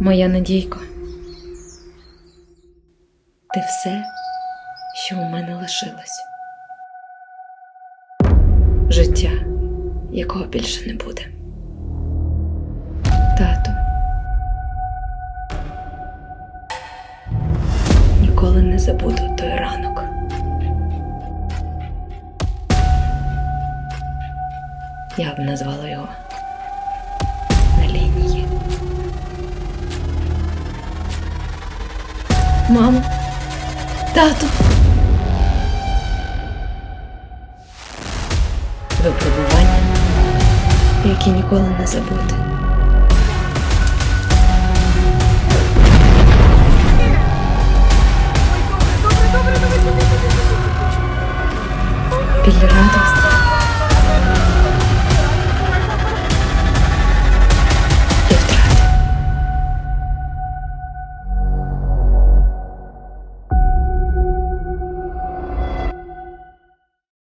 Моя надійко. Ти все, що у мене лишилось. Життя, якого більше не буде. Тату. Ніколи не забуду той ранок. Я б назвала його Мамо, тату. Випробування, які ніколи не забути. Білі радості.